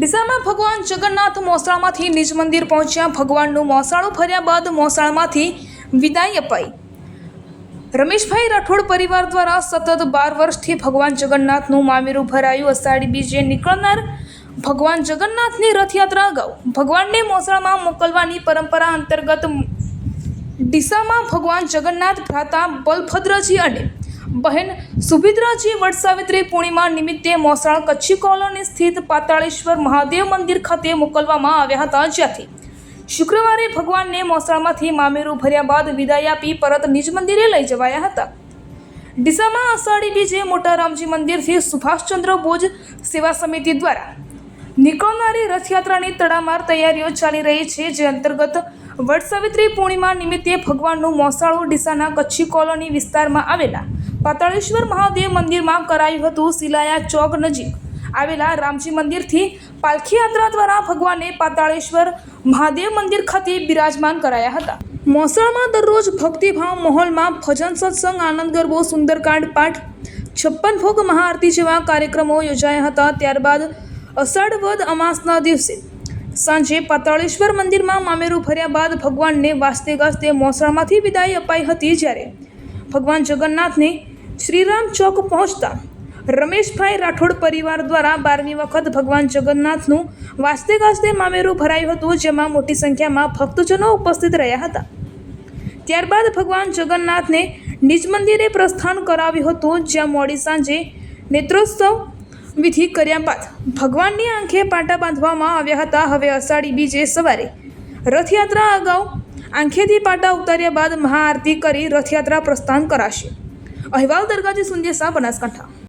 ભગવાન જગન્નાથ મોસાળામાંથી નિજ મંદિર પહોંચ્યા. ભગવાનનું મોસાળું ફર્યા બાદ મોસાળામાંથી વિદાય અપાઈ. રમેશભાઈ રાઠોડ પરિવાર દ્વારા સતત બાર વર્ષથી ભગવાન જગન્નાથનું મામેરું ભરાયું. અષાઢી બીજે નીકળનાર ભગવાન જગન્નાથની રથયાત્રા અગાઉ ભગવાનને મોસાળામાં મોકલવાની પરંપરા અંતર્ગત ડીસામાં ભગવાન જગન્નાથ ભ્રાતા બલભદ્રજી અને બહેન સુભિદ્રાજી વટસાવિત્રી પૂર્ણિમા નિમિત્તે મોસાળ કચ્છી કોલોની સ્થિત પાતાળેશ્વર મહાદેવ મંદિર ખાતે મોકલવામાં આવ્યા હતા જ્યાંથી શુક્રવારે ભગવાનને મોસાળમાંથી મામેરું ભર્યા બાદ વિદાય આપી પરત નિજ મંદિરે લઈ જવાયા હતા. ડીસામાં અષાઢી બીજે મોટા રામજી મંદિરથી સુભાષચંદ્ર બોઝ સેવા સમિતિ દ્વારા નીકળનારી રથયાત્રાની તડામાર તૈયારીઓ ચાલી રહી છે, જે અંતર્ગત વટસાવિત્રી પૂર્ણિમા નિમિત્તે ભગવાનનું મોસાળો ડીસાના કચ્છી કોલોની વિસ્તારમાં આવેલા પાતાળેશ્વર મહાદેવ મંદિરમાં કરાયું હતું શિલાયા ચોક નજીક. આવેલા રામજી મંદિરથી પાલખી યાત્રા દ્વારા ભગવાનને પાતાળેશ્વર મહાદેવ મંદિર ખાતે બિરાજમાન કરાયા હતા. મોસાળમાં દરરોજ ભક્તિભાવ માહોલમાં ભજન સત્સંગ, આનંદ ગરબો, સુંદરકાંડ પાઠ, છપ્પન ભોગ મહાઆરતી જેવા કાર્યક્રમો યોજાયા હતા. ત્યારબાદ અષાઢ વદ અમાસના દિવસે સાંજે પાતાળેશ્વર મંદિરમાં મામેરું ભર્યા બાદ ભગવાનને વાસ્તે ગાસ્તે મોસરામાંથી વિદાય અપાઈ હતી જ્યારે ભગવાન જગન્નાથને શ્રીરામ ચોક પહોંચતા રમેશભાઈ રાઠોડ પરિવાર દ્વારા બારમી વખત ભગવાન જગન્નાથનું વાસ્તે ગાસ્તે મામેરું ભરાયું હતું, જેમાં મોટી સંખ્યામાં ભક્તજનો ઉપસ્થિત રહ્યા હતા. ત્યારબાદ ભગવાન જગન્નાથને નિજ મંદિરે પ્રસ્થાન કરાવ્યું હતું, જ્યાં મોડી સાંજે નેત્રોત્સવ વિધિ કર્યા બાદ ભગવાનની આંખે પાટા બાંધવામાં આવ્યા હતા. હવે અષાઢી બીજે સવારે રથયાત્રા અગાઉ આંખેથી પાટા ઉતાર્યા બાદ મહાઆરતી કરી રથયાત્રા પ્રસ્થાન કરાશે. અહેવાલ દરગાજી સુંદેસા બનાસકાંઠા.